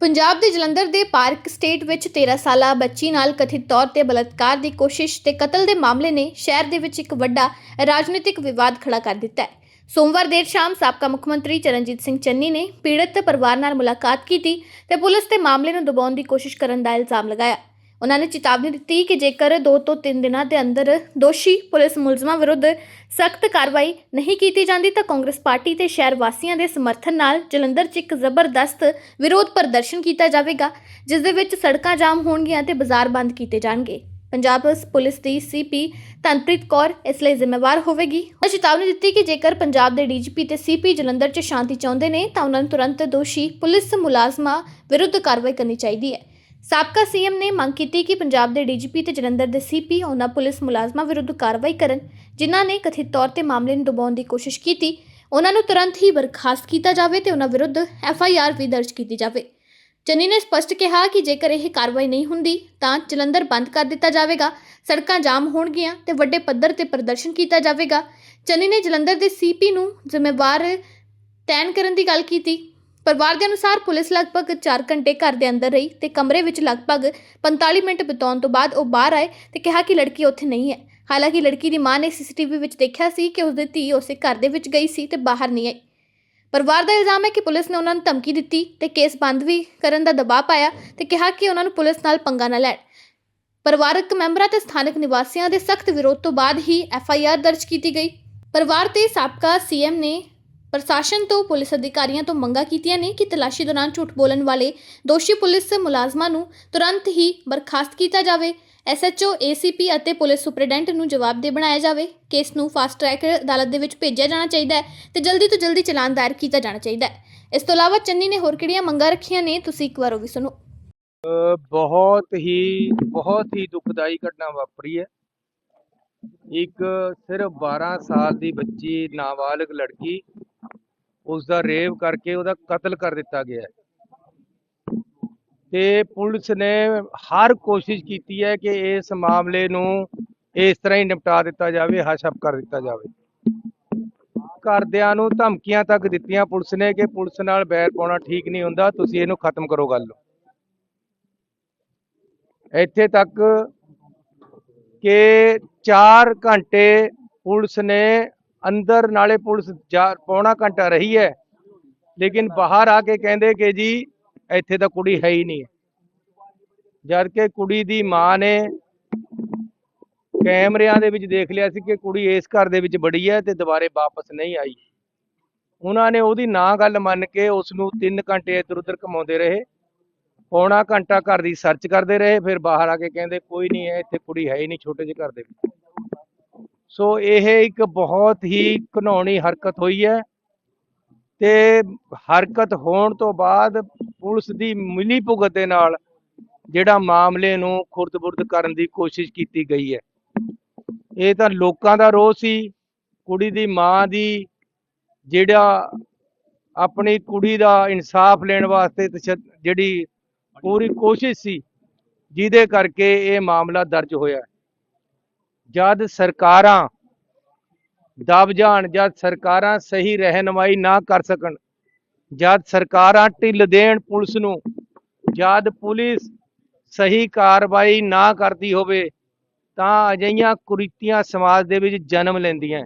ਪੰਜਾਬ ਦੇ ਜਲੰਧਰ ਦੇ park state ਵਿੱਚ 13 ਸਾਲਾ ਬੱਚੀ ਨਾਲ ਕਥਿਤ ਤੌਰ ਤੇ ਬਲਾਤਕਾਰ ਦੀ ਕੋਸ਼ਿਸ਼ ਤੇ ਕਤਲ ਦੇ ਮਾਮਲੇ ਨੇ ਸ਼ਹਿਰ ਦੇ ਵਿੱਚ ਇੱਕ ਵੱਡਾ ਰਾਜਨੀਤਿਕ ਵਿਵਾਦ ਖੜਾ ਕਰ ਦਿੱਤਾ ਹੈ। ਸੋਮਵਾਰ ਦੇਰ ਸ਼ਾਮ ਸਾਬਕਾ ਮੁੱਖ ਮੰਤਰੀ ਚਰਨਜੀਤ ਸਿੰਘ ਚੰਨੀ ਨੇ ਪੀੜਤ ਪਰਿਵਾਰ ਨਾਲ ਮੁਲਾਕਾਤ ਕੀਤੀ ਤੇ ਪੁਲਿਸ ਤੇ ਮਾਮਲੇ ਨੂੰ ਦਬਾਉਣ ਦੀ ਕੋਸ਼ਿਸ਼ ਕਰਨ ਦਾ ਇਲਜ਼ਾਮ ਲਗਾਇਆ। ਉਹਨਾਂ ਨੇ ਚੇਤਾਵਨੀ ਦਿੱਤੀ ਕਿ ਜੇਕਰ 2 ਤੋਂ 3 ਦਿਨਾਂ ਦੇ ਅੰਦਰ ਦੋਸ਼ੀ ਪੁਲਿਸ ਮੁਲਜ਼ਮਾਂ ਵਿਰੁੱਧ ਸਖਤ ਕਾਰਵਾਈ ਨਹੀਂ ਕੀਤੀ ਜਾਂਦੀ, ਤਾਂ ਕਾਂਗਰਸ ਪਾਰਟੀ ਤੇ ਸ਼ਹਿਰ ਵਾਸੀਆਂ ਦੇ ਸਮਰਥਨ ਨਾਲ ਜਲੰਧਰ 'ਚ ਇੱਕ ਜ਼ਬਰਦਸਤ ਵਿਰੋਧ ਪ੍ਰਦਰਸ਼ਨ ਕੀਤਾ ਜਾਵੇਗਾ, ਜਿਸ ਦੇ ਵਿੱਚ ਸੜਕਾਂ ਜਾਮ ਹੋਣਗੀਆਂ ਤੇ ਬਾਜ਼ਾਰ ਬੰਦ ਕੀਤੇ ਜਾਣਗੇ। ਪੰਜਾਬ ਪੁਲਿਸ ਦੀ ਸੀਪੀ ਤਨਪ੍ਰੀਤ ਕੌਰ ਇਸ ਲਈ ਜ਼ਿੰਮੇਵਾਰ ਹੋਵੇਗੀ। ਉਹ ਚੇਤਾਵਨੀ ਦਿੱਤੀ ਕਿ ਜੇਕਰ ਪੰਜਾਬ ਦੇ ਡੀਜੀਪੀ ਤੇ ਸੀਪੀ ਜਲੰਧਰ 'ਚ ਸ਼ਾਂਤੀ ਚਾਹੁੰਦੇ ਨੇ, ਤਾਂ ਉਹਨਾਂ ਨੂੰ ਤੁਰੰਤ ਦੋਸ਼ੀ ਪੁਲਿਸ ਮੁਲਾਜ਼ਮਾਂ ਵਿਰੁੱਧ ਕਾਰਵਾਈ ਕਰਨੀ ਚਾਹੀਦੀ ਹੈ। ਸਾਬਕਾ ਸੀਐਮ ਨੇ ਮੰਗ ਕੀਤੀ ਕਿ ਪੰਜਾਬ ਦੇ ਡੀਜੀਪੀ ਤੇ ਜਲੰਧਰ ਦੇ ਸੀਪੀ ਉਹਨਾਂ ਪੁਲਿਸ ਮੁਲਾਜ਼ਮਾਂ ਵਿਰੁੱਧ ਕਾਰਵਾਈ ਕਰਨ, ਜਿਨ੍ਹਾਂ ਨੇ ਕਥਿਤ ਤੌਰ ਤੇ ਮਾਮਲੇ ਨੂੰ ਦਬਾਉਣ ਦੀ ਕੋਸ਼ਿਸ਼ ਕੀਤੀ। ਉਹਨਾਂ ਨੂੰ ਤੁਰੰਤ ਹੀ ਬਰਖਾਸਤ ਕੀਤਾ ਜਾਵੇ ਤੇ ਉਹਨਾਂ ਵਿਰੁੱਧ ਐਫ ਆਈ ਆਰ ਵੀ ਦਰਜ ਕੀਤੀ ਜਾਵੇ। ਚੰਨੀ ਨੇ ਸਪਸ਼ਟ ਕਿਹਾ ਕਿ ਜੇਕਰ ਇਹ ਕਾਰਵਾਈ ਨਹੀਂ ਹੁੰਦੀ, ਤਾਂ ਜਲੰਧਰ ਬੰਦ ਕਰ ਦਿੱਤਾ ਜਾਵੇਗਾ, ਸੜਕਾਂ ਜਾਮ ਹੋਣਗੀਆਂ ਤੇ ਵੱਡੇ ਪੱਧਰ ਤੇ ਪ੍ਰਦਰਸ਼ਨ ਕੀਤਾ ਜਾਵੇਗਾ। ਚੰਨੀ ਨੇ ਜਲੰਧਰ ਦੇ ਸੀਪੀ ਨੂੰ ਜ਼ਿੰਮੇਵਾਰ ਤੈਨ ਕਰਨ ਦੀ ਗੱਲ ਕੀਤੀ। ਪਰਿਵਾਰ ਦੇ ਅਨੁਸਾਰ ਪੁਲਿਸ ਲਗਭਗ 4 ਘੰਟੇ ਘਰ ਦੇ ਅੰਦਰ ਰਹੀ ਤੇ ਕਮਰੇ ਵਿੱਚ ਲਗਭਗ 45 ਮਿੰਟ ਬਿਤਾਉਣ ਤੋਂ ਬਾਅਦ ਉਹ ਬਾਹਰ ਆਏ ਤੇ ਕਿਹਾ ਕਿ ਲੜਕੀ ਉੱਥੇ ਨਹੀਂ ਹੈ। ਹਾਲਾਂਕਿ ਲੜਕੀ ਦੀ ਮਾਂ ਨੇ ਸੀਸੀਟੀਵੀ ਵਿੱਚ ਦੇਖਿਆ ਸੀ ਕਿ ਉਸਦੀ ਧੀ ਉਸੇ ਘਰ ਦੇ ਵਿੱਚ ਗਈ ਸੀ ਤੇ ਬਾਹਰ ਨਹੀਂ ਆਈ। ਪਰਿਵਾਰ ਦਾ ਇਲਜ਼ਾਮ ਹੈ ਕਿ ਪੁਲਿਸ ਨੇ ਉਹਨਾਂ ਨੂੰ ਧਮਕੀ ਦਿੱਤੀ ਤੇ ਕੇਸ ਬੰਦ ਵੀ ਕਰਨ ਦਾ ਦਬਾਅ ਪਾਇਆ ਤੇ ਕਿਹਾ ਕਿ ਉਹਨਾਂ ਨੂੰ ਪੁਲਿਸ ਨਾਲ ਪੰਗਾ ਨਾ ਲੈਣ। ਪਰਿਵਾਰਕ ਮੈਂਬਰਾਂ ਤੇ ਸਥਾਨਕ ਨਿਵਾਸੀਆਂ ਦੇ ਸਖਤ ਵਿਰੋਧ ਤੋਂ ਬਾਅਦ ਹੀ ਐਫ ਆਈ ਆਰ ਦਰਜ ਕੀਤੀ ਗਈ। ਪਰਿਵਾਰ ਤੇ ਸਾਬਕਾ ਸੀਐਮ ਨੇ ਪ੍ਰਸ਼ਾਸਨ ਤੋਂ ਪੁਲਿਸ ਅਧਿਕਾਰੀਆਂ ਤੋਂ ਮੰਗਾਂ ਕੀਤੀਆਂ ਨੇ ਕਿ ਤਲਾਸ਼ੀ ਦੌਰਾਨ ਝੂਠ ਬੋਲਣ ਵਾਲੇ ਦੋਸ਼ੀ ਪੁਲਿਸ ਮੁਲਾਜ਼ਮਾਂ ਨੂੰ ਤੁਰੰਤ ਹੀ ਬਰਖਾਸਤ ਕੀਤਾ ਜਾਵੇ। S H O A C P ਅਤੇ ਪੁਲਿਸ ਸੁਪਰਡੈਂਟ ਨੂੰ ਜਵਾਬਦੇਹ ਬਣਾਇਆ ਜਾਵੇ। ਕੇਸ ਨੂੰ ਫਾਸਟ ਟਰੈਕ ਅਦਾਲਤ ਦੇ ਵਿੱਚ ਭੇਜਿਆ ਜਾਣਾ ਚਾਹੀਦਾ ਹੈ ਤੇ ਜਲਦੀ ਤੋਂ ਜਲਦੀ ਚਲਾਨ ਦਾਇਰ ਕੀਤਾ ਜਾਣਾ ਚਾਹੀਦਾ ਹੈ। ਇਸ ਤੋਂ ਇਲਾਵਾ ਚੰਨੀ ਨੇ ਹੋਰ ਕਿਹੜੀਆਂ ਮੰਗਾਂ ਰੱਖੀਆਂ ਨੇ? ਤੁਸੀਂ ਇੱਕ ਵਾਰ ਉਹ ਵੀ ਸੁਣੋ। ਅ, ਬਹੁਤ ਹੀ ਬਹੁਤ ਹੀ ਦੁਖਦਾਈ ਘਟਨਾ ਵਾਪਰੀ ਹੈ। ਇੱਕ ਸਿਰਫ 12 ਸਾਲ ਦੀ ਬੱਚੀ ਨਾਬਾਲਗ ਲੜਕੀ ਉਸ ਦਾ ਰੇਪ ਕਰਕੇ ਉਹਦਾ ਕਤਲ ਕਰ ਦਿੱਤਾ ਗਿਆ ਤੇ ਪੁਲਿਸ ਨੇ ਹਰ ਕੋਸ਼ਿਸ਼ ਕੀਤੀ ਹੈ ਕਿ ਇਸ ਮਾਮਲੇ ਨੂੰ ਇਸ ਤਰ੍ਹਾਂ ਹੀ ਨਿਪਟਾ ਦਿੱਤਾ ਜਾਵੇ, ਹਸ਼ਪ ਕਰ ਦਿੱਤਾ ਜਾਵੇ। ਘਰਦਿਆਂ ਨੂੰ ਧਮਕੀਆਂ ਤੱਕ ਦਿੱਤੀਆਂ ਪੁਲਿਸ ਨੇ ਕਿ ਪੁਲਿਸ ਨਾਲ ਬੈਰ ਪਾਉਣਾ ਠੀਕ ਨਹੀਂ ਹੁੰਦਾ, ਤੁਸੀਂ ਇਹਨੂੰ ਖਤਮ ਕਰੋ ਗੱਲ ਇੱਥੇ ਤੱਕ ਕਿ 4 ਘੰਟੇ ਪੁਲਿਸ ਨੇ ਅੰਦਰ ਨਾਲੇ ਪੁਲਿਸ ਪੌਣਾ ਘੰਟਾ ਰਹੀ ਹੈ। ਲੇਕਿਨ ਬਾਹਰ ਆ ਕੇ ਕਹਿੰਦੇ ਕਿ ਜੀ, ਇੱਥੇ ਤਾਂ ਕੁੜੀ ਹੈ ਹੀ ਨਹੀਂ। ਜਦ ਕਿ ਕੁੜੀ ਦੀ ਮਾਂ ਨੇ ਕੈਮਰਿਆਂ ਦੇ ਵਿੱਚ ਦੇਖ ਲਿਆ ਸੀ ਕਿ ਕੁੜੀ ਇਸ ਘਰ ਦੇ ਵਿੱਚ ਬੜੀ ਹੈ ਤੇ ਦੁਬਾਰੇ ਵਾਪਸ ਨਹੀਂ ਆਈ। ਉਹਨਾਂ ਨੇ ਉਹਦੀ ਨਾ ਗੱਲ ਮੰਨ ਕੇ ਉਸ ਨੂੰ 3 ਘੰਟੇ ਇੱਧਰ ਉੱਧਰ ਘਮਾਉਂਦੇ ਰਹੇ। ਪੌਣਾ ਘੰਟਾ ਘਰ ਦੀ ਸਰਚ ਕਰਦੇ ਰਹੇ, ਫਿਰ ਬਾਹਰ ਆ ਕੇ ਕਹਿੰਦੇ, ਕੋਈ ਨਹੀਂ ਹੈ ਇੱਥੇ ਕੁੜੀ ਹੈ ਹੀ ਨਹੀਂ ਛੋਟੇ ਜਿਹੇ ਘਰ ਦੇ ਵਿੱਚ। ਸੋ ਇਹ ਇੱਕ ਬਹੁਤ ਹੀ ਘਿਨੌਣੀ ਹਰਕਤ ਹੋਈ ਹੈ ਤੇ ਹਰਕਤ ਹੋਣ ਤੋਂ ਬਾਅਦ ਪੁਲਿਸ ਦੀ ਮਿਲੀ ਭੁਗਤ ਦੇ ਨਾਲ ਜਿਹੜਾ ਮਾਮਲੇ ਨੂੰ ਖੁਰਦ-ਬੁਰਦ ਕਰਨ ਦੀ ਕੋਸ਼ਿਸ਼ ਕੀਤੀ ਗਈ ਹੈ। ਇਹ ਤਾਂ ਲੋਕਾਂ ਦਾ ਰੋਹ ਸੀ, ਕੁੜੀ ਦੀ ਮਾਂ ਦੀ ਜਿਹੜਾ ਆਪਣੀ ਕੁੜੀ ਦਾ ਇਨਸਾਫ ਲੈਣ ਵਾਸਤੇ ਤਸ਼ੱਦ- ਜਿਹੜੀ ਪੂਰੀ ਕੋਸ਼ਿਸ਼ ਸੀ, ਜਿਹਦੇ ਕਰਕੇ ਇਹ ਮਾਮਲਾ ਦਰਜ ਹੋਇਆ। ਜਦ ਸਰਕਾਰਾਂ ਦਬ ਜਾਣ, ਜਦ ਸਰਕਾਰਾਂ ਸਹੀ ਰਹਿਨਮਾਈ ਨਾ ਕਰ ਸਕਣ, ਜਦ ਸਰਕਾਰਾਂ ਢਿੱਲ ਦੇਣ ਪੁਲਿਸ ਨੂੰ, ਜਦ ਪੁਲਿਸ ਸਹੀ ਕਾਰਵਾਈ ਨਾ ਕਰਦੀ ਹੋਵੇ, ਤਾਂ ਅਜਿਹੀਆਂ ਕੁਰੀਤੀਆਂ ਸਮਾਜ ਦੇ ਵਿੱਚ ਜਨਮ ਲੈਂਦੀਆਂ।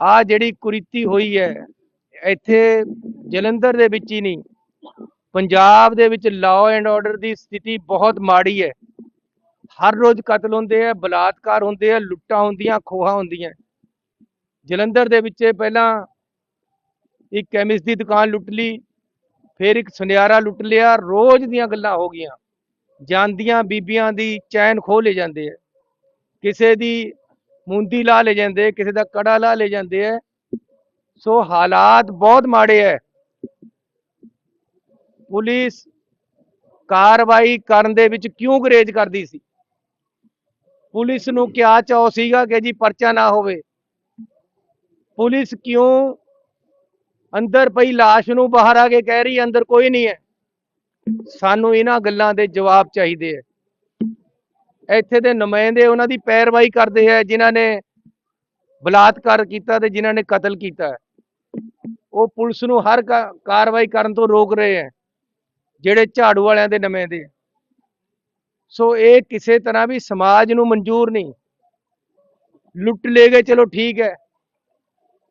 ਆ ਜਿਹੜੀ ਕੁਰੀਤੀ ਹੋਈ ਹੈ, ਇੱਥੇ ਜਲੰਧਰ ਦੇ ਵਿੱਚ ਹੀ ਨਹੀਂ, ਪੰਜਾਬ ਦੇ ਵਿੱਚ ਲਾਅ ਐਂਡ ਆਰਡਰ ਦੀ ਸਥਿਤੀ ਬਹੁਤ ਮਾੜੀ ਹੈ। ਹਰ ਰੋਜ਼ ਕਤਲ ਹੁੰਦੇ ਆ, ਬਲਾਤਕਾਰ ਹੁੰਦੇ ਆ, ਲੁੱਟਾਂ ਹੁੰਦੀਆਂ, ਖੋਹਾਂ ਹੁੰਦੀਆਂ। ਜਲੰਧਰ ਦੇ ਵਿੱਚ ਪਹਿਲਾਂ ਇੱਕ ਕੈਮਿਸਟ ਦੀ ਦੁਕਾਨ ਲੁੱਟ ਲਈ, ਫਿਰ ਇੱਕ ਸੁਨਿਆਰਾ ਲੁੱਟ ਲਿਆ, ਰੋਜ਼ ਦੀਆਂ ਗੱਲਾਂ ਹੋ ਗਈਆਂ। ਜਾਂਦੀਆਂ ਬੀਬੀਆਂ ਦੀ ਚੈਨ ਖੋਹ ਲੈ ਜਾਂਦੇ ਆ। ਕਿਸੇ ਦੀ ਮੁੰਦੀ ਲਾ ਲੈ ਜਾਂਦੇ ਕਿਸੇ ਦਾ ਕੜਾ ਲਾ ਲੈ ਜਾਂਦੇ ਆ। ਸੋ ਹਾਲਾਤ ਬਹੁਤ ਮਾੜੇ ਹੈ ਪੁਲਿਸ ਕਾਰਵਾਈ ਕਰਨ ਦੇ ਵਿੱਚ ਕਿਉਂ ਗਰੇਜ ਕਰਦੀ ਸੀ? ਪੁਲਿਸ ਨੂੰ ਕਿਆ ਚਾਹ ਸੀਗਾ ਕਿ ਜੀ ਪਰਚਾ ਨਾ ਹੋਵੇ। ਪੁਲਿਸ ਕਿਉਂ ਅੰਦਰ ਪਈ লাশ ਨੂੰ ਬਾਹਰ ਆ ਕੇ ਕਹਿ ਰਹੀ, ਅੰਦਰ ਕੋਈ ਨਹੀਂ ਹੈ। ਸਾਨੂੰ ਇਹਨਾਂ ਗੱਲਾਂ ਦੇ ਜਵਾਬ ਚਾਹੀਦੇ ਹੈ। ਇੱਥੇ ਦੇ ਨੁਮਾਇੰਦੇ ਉਹਨਾਂ ਦੀ ਪੈਰਵਾਈ ਕਰਦੇ ਹੈ, ਜਿਨ੍ਹਾਂ ਨੇ ਬਲਾਤਕਾਰ ਕੀਤਾ ਤੇ ਜਿਨ੍ਹਾਂ ਨੇ ਕਤਲ ਕੀਤਾ ਉਹ ਪੁਲਿਸ ਨੂੰ ਹਰ ਕਾ- ਕਾਰਵਾਈ ਕਰਨ ਤੋਂ ਰੋਕ ਰਹੇ ਹੈ, ਜਿਹੜੇ ਝਾੜੂ ਵਾਲਿਆਂ ਦੇ ਨੁਮਾਇੰਦੇ ਸੋ ਇਹ ਕਿਸੇ ਤਰ੍ਹਾਂ ਵੀ ਸਮਾਜ ਨੂੰ ਮਨਜ਼ੂਰ ਨਹੀਂ। ਲੁੱਟ ਲੈ ਗਏ, ਚਲੋ ਠੀਕ ਹੈ।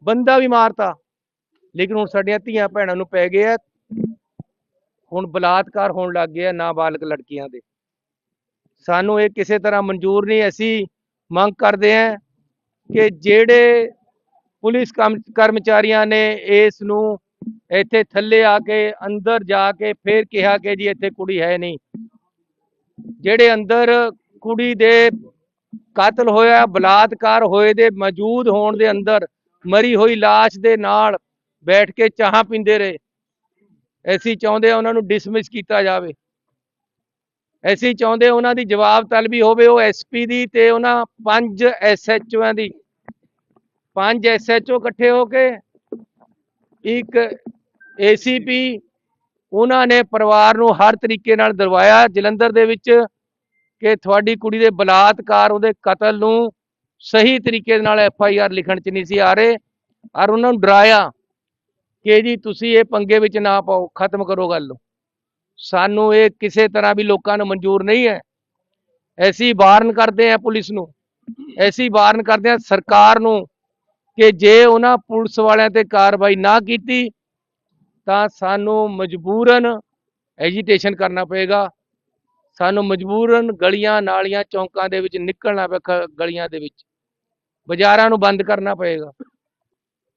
ਬੰਦਾ ਵੀ ਮਾਰਤਾ, ਲੇਕਿਨ ਹੁਣ ਸਾਡੀਆਂ ਧੀਆਂ ਭੈਣਾਂ ਨੂੰ ਪੈ ਗਿਆ। ਹੁਣ ਬਲਾਤਕਾਰ ਹੋਣ ਲੱਗ ਗਿਆ ਨਾਬਾਲਗ ਲੜਕੀਆਂ ਦੇ। ਸਾਨੂੰ ਇਹ ਕਿਸੇ ਤਰ੍ਹਾਂ ਮਨਜ਼ੂਰ ਨਹੀਂ, ਅਸੀਂ ਮੰਗ ਕਰਦੇ ਹਾਂ ਕਿ ਜਿਹੜੇ ਪੁਲਿਸ ਕਰਮਚਾਰੀਆਂ ਨੇ ਇਸ ਨੂੰ ਇੱਥੇ ਥੱਲੇ ਆ ਕੇ, ਅੰਦਰ ਜਾ ਕੇ ਫੇਰ ਕਿਹਾ ਕਿ ਜੀ ਇੱਥੇ ਕੁੜੀ ਹੈ ਨਹੀਂ। ਜਿਹੜੇ ਅੰਦਰ ਕੁੜੀ ਦੇ ਕਤਲ ਹੋਇਆ, ਬਲਾਤਕਾਰ ਹੋਏ ਦੇ, ਮੌਜੂਦ ਹੋਣ ਦੇ ਅੰਦਰ ਮਰੀ ਹੋਈ ਲਾਸ਼ ਦੇ ਨਾਲ ਬੈਠ ਕੇ ਚਾਹ ਪੀਂਦੇ ਰਹੇ। ਅਸੀਂ ਚਾਹੁੰਦੇ ਉਹਨਾਂ ਨੂੰ ਡਿਸਮਿਸ ਕੀਤਾ ਜਾਵੇ। ਅਸੀਂ ਚਾਹੁੰਦੇ ਉਹਨਾਂ ਦੀ ਜਵਾਬ ਤਲਬੀ ਹੋਵੇ, ਉਹ ਐਸਪੀ ਦੀ ਤੇ ਉਹਨਾਂ ਪੰਜ ਐਸਐਚਓਆਂ ਦੀ। ਪੰਜ ਐਸਐਚਓ ਇਕੱਠੇ ਹੋ ਕੇ ਇੱਕ ਏਸੀਪੀ ਉਹਨਾਂ ਨੇ ਪਰਿਵਾਰ ਨੂੰ ਹਰ ਤਰੀਕੇ ਨਾਲ ਦਰਵਾਇਆ। ਜਲੰਧਰ ਦੇ ਵਿੱਚ ਕਿ ਤੁਹਾਡੀ ਕੁੜੀ ਦੇ ਬਲਾਤਕਾਰ, ਉਹਦੇ ਕਤਲ ਨੂੰ ਸਹੀ ਤਰੀਕੇ ਨਾਲ ਐਫ ਆਈ ਆਰ ਲਿਖਣ ਚ ਨਹੀਂ ਸੀ ਆ ਰਹੇ ਔਰ ਉਹਨਾਂ ਨੂੰ ਡਰਾਇਆ ਕਿ ਜੀ ਤੁਸੀਂ ਇਹ ਪੰਗੇ ਵਿੱਚ ਨਾ ਪਾਓ, ਖਤਮ ਕਰੋ ਗੱਲ। ਨੂੰ ਸਾਨੂੰ ਇਹ ਕਿਸੇ ਤਰ੍ਹਾਂ ਵੀ ਲੋਕਾਂ ਨੂੰ ਮਨਜ਼ੂਰ ਨਹੀਂ ਹੈ। ਐਸੀ ਵਾਰਨ ਕਰਦੇ ਹਾਂ ਪੁਲਿਸ ਨੂੰ। ਐਸੀ ਵਾਰਨ ਕਰਦੇ ਹਾਂ ਸਰਕਾਰ ਨੂੰ ਕਿ ਜੇ ਉਹਨਾਂ ਪੁਲਿਸ ਵਾਲਿਆਂ ਤੇ ਕਾਰਵਾਈ ਨਾ ਕੀਤੀ ਤਾਂ ਸਾਨੂੰ ਮਜਬੂਰਨ ਐਜੀਟੇਸ਼ਨ ਕਰਨਾ ਪਏਗਾ। ਸਾਨੂੰ ਮਜਬੂਰਨ ਗਲੀਆਂ, ਨਾਲੀਆਂ, ਚੌਂਕਾਂ ਦੇ ਵਿੱਚ ਨਿਕਲਣਾ ਪਏਗਾ ਗਲੀਆਂ ਦੇ ਵਿੱਚ। ਬਾਜ਼ਾਰਾਂ ਨੂੰ ਬੰਦ ਕਰਨਾ ਪਏਗਾ।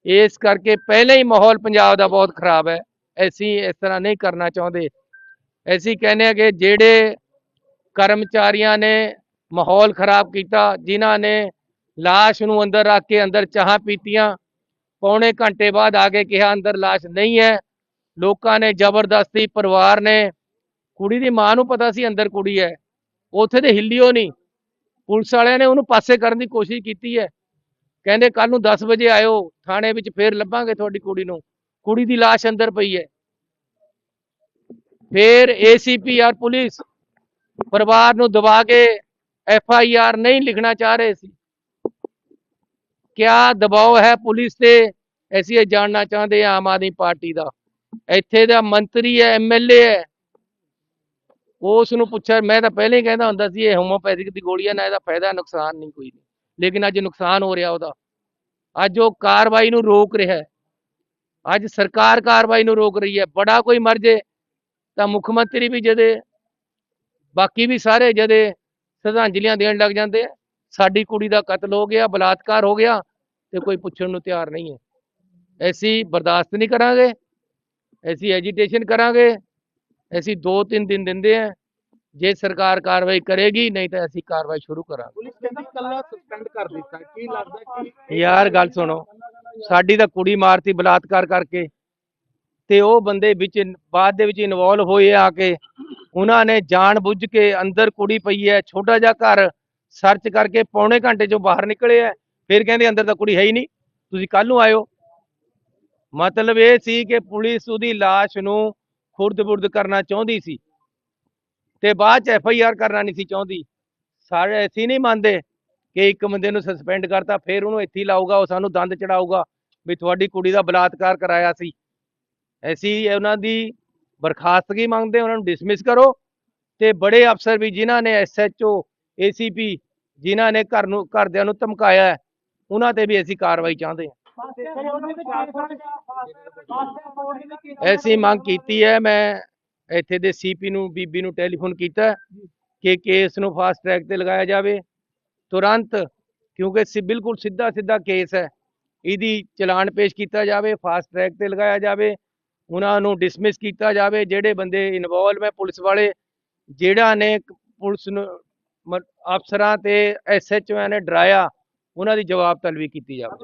ਇਸ ਕਰਕੇ ਪਹਿਲਾਂ ਹੀ ਮਾਹੌਲ ਪੰਜਾਬ ਦਾ ਬਹੁਤ ਖਰਾਬ ਹੈ। ਅਸੀਂ ਇਸ ਤਰ੍ਹਾਂ ਨਹੀਂ ਕਰਨਾ ਚਾਹੁੰਦੇ। ਅਸੀਂ ਕਹਿੰਦੇ ਹਾਂ ਕਿ ਜਿਹੜੇ ਕਰਮਚਾਰੀਆਂ ਨੇ ਮਾਹੌਲ ਖਰਾਬ ਕੀਤਾ, ਜਿਨ੍ਹਾਂ ਨੇ ਲਾਸ਼ ਨੂੰ ਅੰਦਰ ਰੱਖ ਕੇ ਅੰਦਰ ਚਾਹਾਂ ਪੀਤੀਆਂ, ਪੌਣੇ ਘੰਟੇ ਬਾਅਦ ਆ ਕੇ ਕਿਹਾ ਅੰਦਰ ਲਾਸ਼ ਨਹੀਂ ਹੈ। ਲੋਕਾਂ ਨੇ ਜ਼ਬਰਦਸਤੀ ਪਰਿਵਾਰ ਨੇ, ਕੁੜੀ ਦੀ ਮਾਂ ਨੂੰ ਪਤਾ ਸੀ ਅੰਦਰ ਕੁੜੀ ਹੈ, ਉੱਥੇ ਤੇ ਹਿੱਲਿਓ ਨਹੀਂ। ਪੁਲਿਸ ਵਾਲਿਆਂ ਨੇ ਉਹਨੂੰ ਪਾਸੇ ਕਰਨ ਦੀ ਕੋਸ਼ਿਸ਼ ਕੀਤੀ ਹੈ। ਕਹਿੰਦੇ ਕੱਲ ਨੂੰ 10 ਵਜੇ ਆਇਓ, ਥਾਣੇ ਵਿੱਚ ਫੇਰ ਲੱਭਾਂਗੇ ਤੁਹਾਡੀ ਕੁੜੀ ਨੂੰ। ਕੁੜੀ ਦੀ ਲਾਸ਼ ਅੰਦਰ ਪਈ ਹੈ। ਫੇਰ ਏਸੀਪੀ ਔਰ ਪੁਲਿਸ ਪਰਿਵਾਰ ਨੂੰ ਦਬਾ ਕੇ ਐਫ ਆਈ ਆਰ ਨਹੀਂ ਲਿਖਣਾ ਚਾਹ ਰਹੇ ਸੀ। ਕਿਆ ਦਬਾਅ ਹੈ ਪੁਲਿਸ ਤੇ, ਅਸੀਂ ਇਹ ਜਾਣਨਾ ਚਾਹੁੰਦੇ ਹਾਂ ਆਮ ਆਦਮੀ ਪਾਰਟੀ ਦਾ। ਇੱਥੇ ਦਾ ਮੰਤਰੀ ਹੈ ਐਮਐਲਏ ਹੈ। ਉਸ ਨੂੰ ਪੁੱਛਿਆ, ਮੈਂ ਤਾਂ ਪਹਿਲੇ ਹੀ ਕਹਿੰਦਾ ਹੁੰਦਾ ਸੀ, ਇਹ ਹੋਮੋਪੈਥਿਕ ਦੀ ਗੋਲੀਆਂ ਨਾਲ ਇਹਦਾ ਫਾਇਦਾ, ਨੁਕਸਾਨ ਨਹੀਂ ਕੋਈ ਨਹੀਂ ਲੇਕਿਨ ਅੱਜ ਨੁਕਸਾਨ ਹੋ ਰਿਹਾ ਉਹਦਾ। ਅੱਜ ਉਹ ਕਾਰਵਾਈ ਨੂੰ ਰੋਕ ਰਿਹਾ ਹੈ। ਅੱਜ ਸਰਕਾਰ ਕਾਰਵਾਈ ਨੂੰ ਰੋਕ ਰਹੀ ਹੈ। ਬੜਾ ਕੋਈ ਮਰ ਜੇ, ਤਾਂ ਮੁੱਖ ਮੰਤਰੀ ਵੀ ਜਦੇ, ਬਾਕੀ ਵੀ ਸਾਰੇ ਜਦੇ ਸ਼ਰਧਾਂਜਲੀਆਂ ਦੇਣ ਲੱਗ ਜਾਂਦੇ ਆ। ਸਾਡੀ ਕੁੜੀ ਦਾ ਕਤਲ ਹੋ ਗਿਆ, ਬਲਾਤਕਾਰ ਹੋ ਗਿਆ, ਤੇ ਕੋਈ ਪੁੱਛਣ ਨੂੰ ਤਿਆਰ ਨਹੀਂ ਹੈ। ਅਸੀਂ ਬਰਦਾਸ਼ਤ ਨਹੀਂ ਕਰਾਂਗੇ। ਅਸੀਂ ਐਜੀਟੇਸ਼ਨ ਕਰਾਂਗੇ ਅਸੀਂ 2-3 ਦਿਨ ਦਿੰਦੇ ਆ ਜੇ ਸਰਕਾਰ ਕਾਰਵਾਈ ਕਰੇਗੀ ਨਹੀਂ ਤਾਂ ਅਸੀਂ ਕਾਰਵਾਈ ਸ਼ੁਰੂ ਕਰਾਂਗੇ। ਪੁਲਿਸ ਕਹਿੰਦੀ ਕੱਲਾ ਸਸਪੈਂਡ ਕਰ ਦਿੱਤਾ ਕੀ ਲੱਗਦਾ ਕਿ ਯਾਰ ਗੱਲ ਸੁਣੋ ਸਾਡੀ ਤਾਂ ਕੁੜੀ ਮਾਰਤੀ ਬਲਾਤਕਾਰ ਕਰਕੇ ਤੇ ਉਹ ਬੰਦੇ ਵਿੱਚ ਬਾਅਦ ਦੇ ਵਿੱਚ ਇਨਵੋਲਵ ਹੋਏ ਆ ਕੇ ਉਹਨਾਂ ਨੇ ਜਾਣ ਬੁੱਝ ਕੇ ਅੰਦਰ ਕੁੜੀ ਪਈ ਹੈ ਛੋਟਾ ਜਿਹਾ ਘਰ ਸਰਚ ਕਰਕੇ ਪੌਣੇ ਘੰਟੇ ਚੋਂ ਬਾਹਰ ਨਿਕਲੇ ਆ ਫਿਰ ਕਹਿੰਦੇ ਅੰਦਰ ਤਾਂ ਕੁੜੀ ਹੈ ਹੀ ਨਹੀਂ ਤੁਸੀਂ ਕੱਲ ਨੂੰ ਆਇਓ। ਮਤਲਬ ਇਹ ਸੀ ਕਿ ਪੁਲਿਸ ਉਹਦੀ ਲਾਸ਼ ਨੂੰ ਖੁਰਦ-ਬੁਰਦ ਕਰਨਾ ਚਾਹੁੰਦੀ ਸੀ ਤੇ ਬਾਅਦ ਚ ਐਫ ਆਈ ਆਰ ਕਰਨਾ ਨਹੀਂ ਸੀ ਚਾਹੁੰਦੀ। ਸਾਰੇ ਅਸੀਂ ਨਹੀਂ ਮੰਨਦੇ ਕਿ ਇੱਕ ਬੰਦੇ ਨੂੰ ਸਸਪੈਂਡ ਕਰਤਾ, ਫਿਰ ਉਹਨੂੰ ਇੱਥੇ ਲਾਊਗਾ, ਉਹ ਸਾਨੂੰ ਦੰਦ ਚੜਾਊਗਾ ਵੀ ਤੁਹਾਡੀ ਕੁੜੀ ਦਾ ਬਲਾਤਕਾਰ ਕਰਾਇਆ ਸੀ। ਅਸੀਂ ਉਹਨਾਂ ਦੀ ਬਰਖਾਸਤਗੀ ਮੰਗਦੇ, ਉਹਨਾਂ ਨੂੰ ਡਿਸਮਿਸ ਕਰੋ ਤੇ ਬੜੇ ਅਫਸਰ ਵੀ ਜਿਨ੍ਹਾਂ ਨੇ ਐਸਐਚਓ ਏਸੀਪੀ ਜਿਨ੍ਹਾਂ ਨੇ ਘਰ ਨੂੰ, ਘਰਦਿਆਂ ਨੂੰ ਧਮਕਾਇਆ ਉਹਨਾਂ ਤੇ ਵੀ ਅਸੀਂ ਕਾਰਵਾਈ ਚਾਹੁੰਦੇ ਹਾਂ। ਐਸੀ ਮੰਗ ਕੀਤੀ ਹੈ ਮੈਂ ਇੱਥੇ ਦੇ ਸੀਪੀ ਨੂੰ ਬੀਬੀ ਨੂੰ ਟੈਲੀਫੋਨ ਕੀਤਾ ਕਿ ਕੇਸ ਨੂੰ ਫਾਸਟ ਟਰੈਕ ਤੇ ਲਗਾਇਆ ਜਾਵੇ। ਤੁਰੰਤ ਕਿਉਂਕਿ ਸਿ ਬਿਲਕੁਲ ਸਿੱਧਾ ਸਿੱਧਾ ਕੇਸ ਹੈ ਇਹਦੀ ਚਲਾਨ ਪੇਸ਼ ਕੀਤਾ ਜਾਵੇ ਫਾਸਟ ਟਰੈਕ ਤੇ ਲਗਾਇਆ ਜਾਵੇ ਉਹਨਾਂ ਨੂੰ ਡਿਸਮਿਸ ਕੀਤਾ ਜਾਵੇ ਜਿਹੜੇ ਬੰਦੇ ਇਨਵੋਲਵ ਹੈ ਪੁਲਿਸ ਵਾਲੇ ਜਿਹੜਾ ਨੇ ਪੁਲਿਸ ਨੂੰ ਅਫਸਰਾਂ ਤੇ ਐਸਐਚਓ ਨੇ ਡਰਾਇਆ ਉਹਨਾਂ ਦੀ ਜਵਾਬ ਤਲਬੀ ਕੀਤੀ ਜਾਵੇ।